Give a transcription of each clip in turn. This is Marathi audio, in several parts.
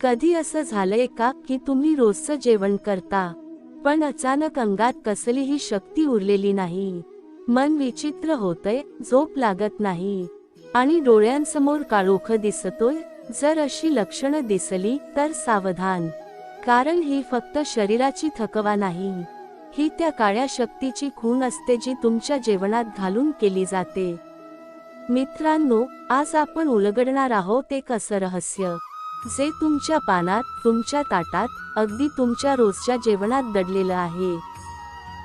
कधी असं झालंय का की तुम्ही रोजचं जेवण करता? पण अचानक अंगात कसलीही शक्ती उरलेली नाही. मन विचित्र होतंय झोप लागत नाही. आणि डोळ्यांसमोर काळोख दिसतोय जर अशी लक्षणं दिसली तर सावधान. कारण ही फक्त शरीराची थकवा नाही. ही त्या काळ्या शक्तीची खूण असते जी तुमच्या जेवणात घालून केली जाते. मित्रांनो आज आपण उलगडणार आहोत एक असं रहस्य. जे तुमच्या पानात तुमच्या ताटात अगदी तुमच्या रोजच्या जेवणात दडलेलं आहे.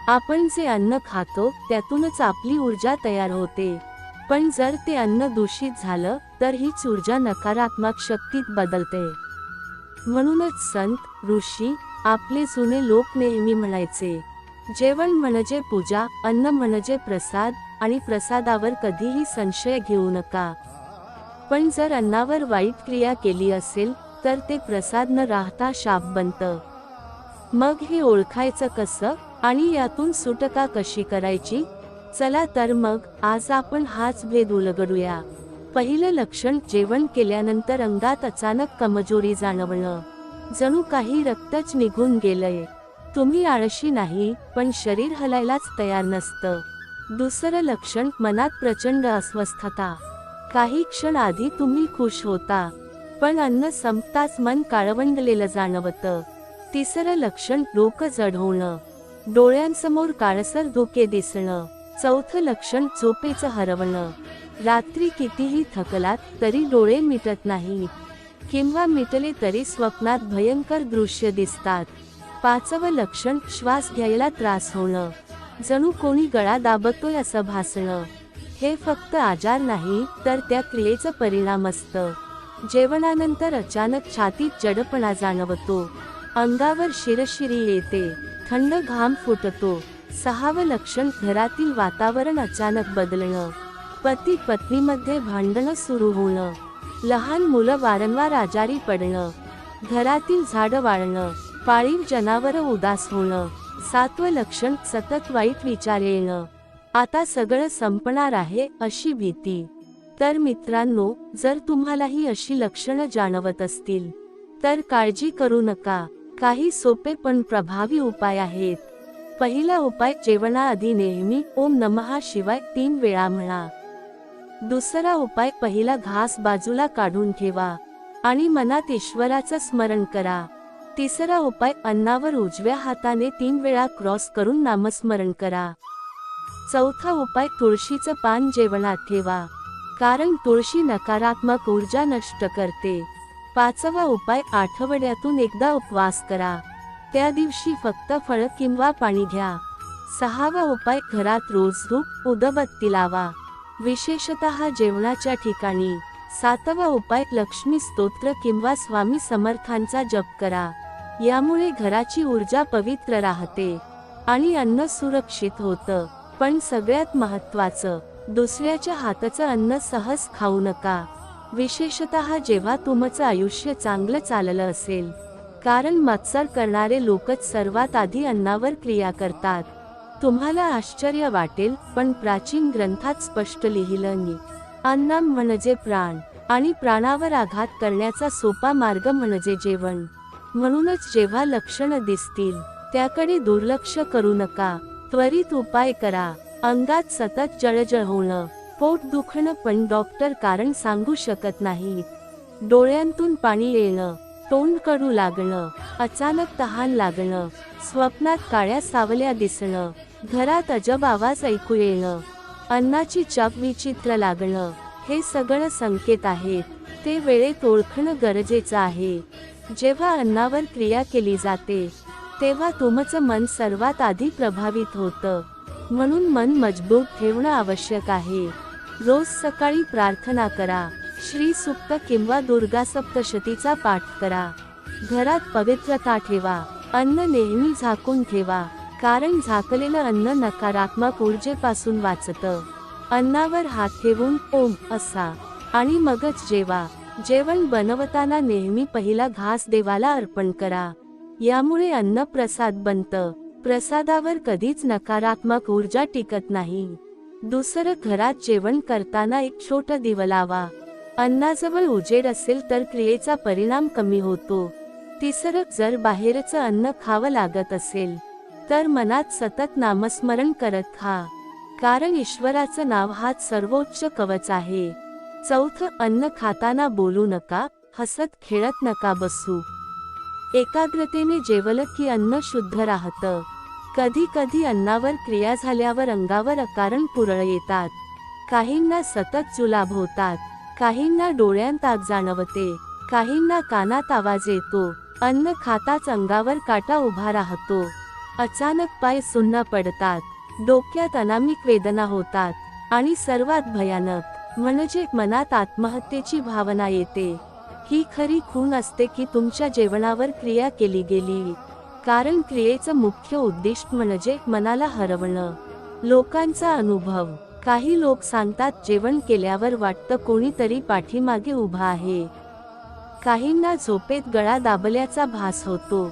आपण जे अन्न खातो त्यातूनच आपली ऊर्जा तयार होते. पण जर ते अन्न दूषित झालं तर हीच ऊर्जा नकारात्मक शक्तीत बदलते. म्हणूनच संत ऋषी आपले जुने लोक नेहमी म्हणायचे जेवण म्हणजे पूजा अन्न म्हणजे प्रसाद आणि प्रसादावर कधीही संशय घेऊ नका. पण जर अन्नावर वाईट क्रिया केली असेल तर ते प्रसाद न राहता शाप बनतं. मग हे ओळखायचं कसं? आणि यातून सुटका कशी करायची? चला तर मग आज आपण हाच भेद उलगडूया. पहिलं लक्षण जेवण केल्यानंतर अंगात अचानक कमजोरी जाणवणं. जणू काही रक्तच निघून गेलंय. तुम्ही आळशी नाही पण शरीर हलायलाच तयार नसतं. दुसरं लक्षण मनात प्रचंड अस्वस्थता. काही क्षण आधी तुम्ही खुश होता. पण अन्न संपताच मन काळवंडलेलं जाणवतं. तिसरं लक्षण डोकं जड होणं डोळ्यांसमोर काळसर धोके दिसणं. चौथं लक्षण झोपेचं हरवणं. रात्री कितीही थकलात तरी डोळे मिटत नाही. किंवा मिटले तरी स्वप्नात भयंकर दृश्य दिसतात. पाचवं लक्षण श्वास घ्यायला त्रास होणं. जणू कोणी गळा दाबतोय असं भासणं. हे फक्त आजार नाही तर त्या क्रियेचं परिणाम असतं. जेवणानंतर अचानक छातीत जडपणा जाणवतो. अंगावर शिरशिरी येते. थंड घाम फुटतो. सहावं लक्षण घरातील वातावरण अचानक बदलणं. पती पत्नीमध्ये भांडणं सुरू होणं. लहान मुलं वारंवार आजारी पडणं. घरातील झाडं वाळणं. पाळीव जनावरं उदास होणं. सातवं लक्षण सतत वाईट विचार येणं. आता सगळं संपणार आहे अशी भीती. तर मित्रांनो जर तुम्हालाही अशी लक्षणं जाणवत असतील तर काळजी करू नका. काही सोपे पण प्रभावी उपाय आहेत. पहिला उपाय जेवणाआधी नेहमी ओम नमहा शिवाय तीन वेळा म्हणा. दुसरा उपाय पहिला घास बाजूला काढून ठेवा आणि मनात ईश्वराचं स्मरण करा. तिसरा उपाय अन्नावर उजव्या हाताने तीन वेळा क्रॉस करून नामस्मरण करा. चौथा उपाय तुळशीचं पान जेवणात ठेवा. कारण तुळशी नकारात्मक ऊर्जा नष्ट करते. पाचवा उपाय आठवड्यातून एकदा उपवास करा. त्या दिवशी फक्त फळ किंवा पाणी घ्या. सहावा उपाय घरात रोज धूप उदबत्ती लावा. विशेषत जेवणाच्या ठिकाणी. सातवा उपाय लक्ष्मी स्तोत्र किंवा स्वामी समर्थांचा जप करा. यामुळे घराची ऊर्जा पवित्र राहते. आणि अन्न सुरक्षित होतं. पण सगळ्यात महत्वाचं दुसऱ्याच्या हाताचं अन्न सहज खाऊ नका. विशेषत जेव्हा तुमचं आयुष्य चांगलं चाललं असेल. कारण मत्सर करणारे लोकच सर्वात आधी अन्नावर क्रिया करतात. तुम्हाला आश्चर्य वाटेल पण प्राचीन ग्रंथात स्पष्ट लिहिलं नी. अन्नम म्हणजे प्राण आणि प्राणावर आघात करण्याचा सोपा मार्ग म्हणजे जेवण. म्हणूनच जेव्हा लक्षणं दिसतील त्याकडे दुर्लक्ष करू नका. त्वरित उपाय करा. अंगात सतत जळजळ होणं. पोट दुखणं पण डॉक्टर कारण सांगू शकत नाही डोळ्यांतून पाणी येणं. तोंड कडू लागणं. अचानक तहान लागणं. स्वप्नात काळ्या सावल्या दिसणं. घरात अजब आवाज ऐकू येणं. अन्नाची चव विचित्र लागणं. हे सगळं संकेत आहेत. ते वेळेत ओळखणं गरजेचं आहे. जेव्हा अन्नावर क्रिया केली जाते तेव्हा तुमचं मन सर्वात आधी प्रभावित होतं. म्हणून मन मजबूत ठेवणं आवश्यक आहे. रोज सकाळी प्रार्थना करा. श्री सुक्त किंवा दुर्गा सप्तशतीचा पाठ करा. घरात पवित्रता ठेवा. अन्न नेहमी झाकून ठेवा. कारण झाकलेलं अन्न नकारात्मक ऊर्जेपासून वाचतं. अन्नावर हात ठेवून ओम असा. आणि मगच जेवा. जेवण बनवताना नेहमी पहिला घास देवाला अर्पण करा. यामुळे अन्न प्रसाद बनतं. प्रसादावर कधीच नकारात्मक ऊर्जा टिकत नाही. दुसरं घरात जेवण करताना एक छोट दिव लावा. अन्नाजवळ उजेड असेल तर क्रियेचा परिणाम कमी होतो. तिसरं जर बाहेरचं अन्न खावं लागत असेल तर मनात सतत नामस्मरण करत खा कारण ईश्वराचं नाव हाच सर्वोच्च कवच आहे. चौथं अन्न खाताना बोलू नका हसत खेळत नका बसू. एकाग्रतेने जेवलं की अन्न शुद्ध राहतं. कधी कधी अन्नावर क्रिया झाल्यावर अंगावर अकारण पुरळ येतात. काहींना सतत जुलाब होतात. काहींना डोळ्यांत आग जाणवते. काहींना कानात आवाज येतो. अन्न खाताच अंगावर काटा उभा राहतो. अचानक पाय सुन्न पडतात. डोक्यात अनामिक वेदना होतात. आणि सर्वात भयानक म्हणजे मनात आत्महत्येची भावना येते. ही खरी खून असते की तुमच्या जेवणावर क्रिया केली गेली. कारण क्रियेचं मुख्य उद्दिष्ट म्हणजे मनाला हरवणं. लोकांचा अनुभव. काही लोक सांगतात जेवण केल्यावर वाटतं कोणीतरी पाठीमागे उभा आहे. काहींना झोपेत गळा दाबल्याचा भास होतो.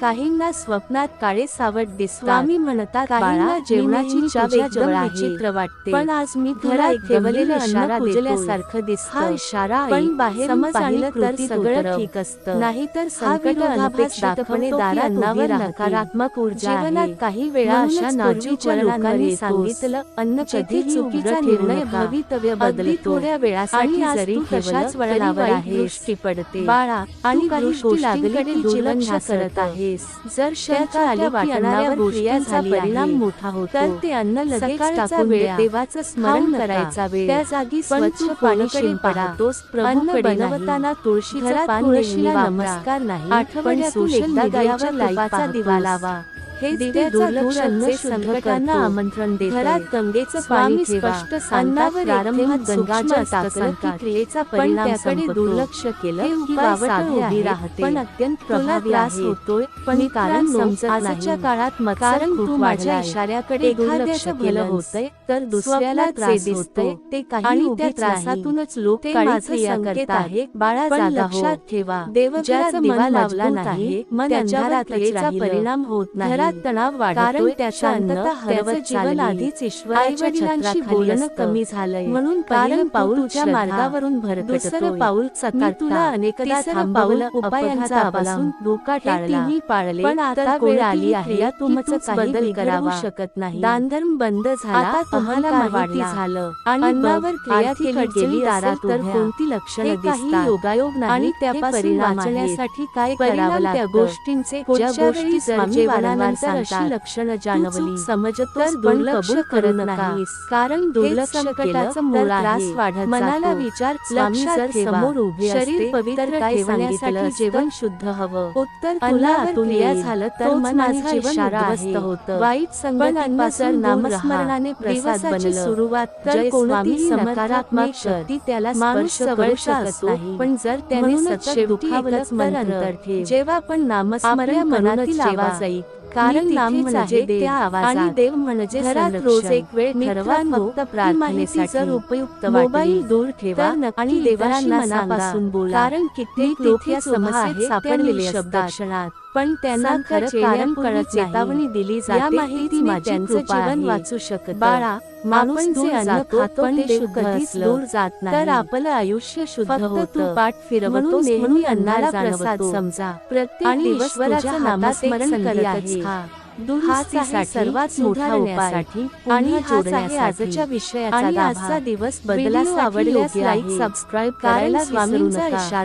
काहींना स्वप्नात काळे सावट दिसतात. स्वामी म्हणतात काहींना जेवणाची चव एकदम विचित्र वाटते. पण आज मी घरात ठेवलेलं दिसतं. हा इशारा पण बाहेर तर सगळं ठीक असतं. नाहीतर संकट अन्नावर नकारात्मक ऊर्जा जीवनात काही वेळा अशा नाजूक लोकांनी सांगितलं अन्न कधी चुकीचा निर्णय भवितव्य बदलतो थोड्या वेळासाठी जरी तशाच वळणावर आहे. दृष्टी पडते. बाळा आणि काही गोष्टींकडे दुर्लक्ष करत आहेस जर गोष्टींचा परिणाम मोठा होतो. तर ते अन्न लगेच टाकून वेळ देवाचं स्मरण करायचा वेळ. त्या जागी स्वच्छ पाणीकडे पडतोस अन्न बनवताना तुळशीचं तुळशीला नमस्कार नाही आठवड्यातून एकदा गायावर लाईपाचा दिवा लावा. हे दिव्याचा आमंत्रण देते घरात गंगेचं पाणी स्पष्ट प्रारंभात की क्रियेचा परिणाम त्याकडे दुर्लक्ष केलं उभी राहते. पण अत्यंत प्रभावी आहे होतोय पण कारण समजत आजच्या काळात कारण तू माझ्या इशाऱ्याकडे दुर्लक्ष केलं होतंय तर दुसऱ्याला त्रास दिसतोय ते काही त्या त्रासातूनच लोक माझे संकेत आहे बाळा पण लक्षात ठेवा देवघरात दिवा लावला नाही मन अंधारात परिणाम होत नाही. घरात तणाव वाढतोय त्याच्या अंततः हरवत जीवन आधीच ईश्वराच्या वडिलांशी बोलणं कमी झालंय. म्हणून पहिलं पाऊल तुझ्या मार्गावरून दुसरं पाऊल सकाळ तुला अनेकदा थांबवलं उपायांचा पासून धोका टाळला. पाळले. पण आता वेळ आली आहे? तुमचं बदल करावा. शकत नाही. दानधर्म बंद झाला. आता तुम्हाला माहिती झालं. आणि अन्नावर क्रिया केली गेली दारात तर कोणती लक्षणे दिसतात? योगायोग नाही आणि त्यापासून वाचण्यासाठी काय करावं लागतं? गोष्टींचे ज्या गोष्टी स्वामी वारंवार अशी लक्षणं जाणवली. समजतो तर दुर्लक्ष करत नाहीस कारण दुर्लक्ष संकटाचं मूळ त्रास वाढत मनाला विचार लक्षात समोर उभे शरीर पवित्र काय सांगितलं जेवण शुद्ध हवं. उत्तर तुला तुला झालं तर मनाचा इशारा होतं. वाईट संगतीपासून नामस्मरणाने प्रसाद बनलं. सुरुवात तर कोणतीही नकारात्मक शक्ती त्याला करू शकत नाही. पण जर त्याने सतत दुखावलंच मंत्र. ठेव. जेव्हा पण नामस्मरण मनातील आवाज ऐक कारण नाम म्हणजे त्या आणि देव म्हणजे घरात रोज एक वेळ ठरवा फक्त प्रार्थनेसाठी. जर उपयुक्त मोबाईल दूर ठेवा आणि देवाशी मनापासून बोला. कारण कित्येक लोक या समस्येत सापडलेले शब्दाक्षणात पण त्यांना खरं कारण चेतावणी दिली जाते या माहितीने त्यांचं जीवन वाचू शकत. बाळा माणूस जे अन्न खातो पण ते कधीच दूर जात नाही. तर आपलं आयुष्य शुद्ध होतं. पाठ फिरवतो नेहमी अन्नाला प्रसाद समजा. प्रत्येक ईश्वराच्या नामस्मरण खा. सर्वात मोठा उपायासाठी आणि आहे आजच्या विषयाचा आणि आजचा दिवस बदलास आवडल्यास लाईक सबस्क्राईब करायला स्वामींचा इशारा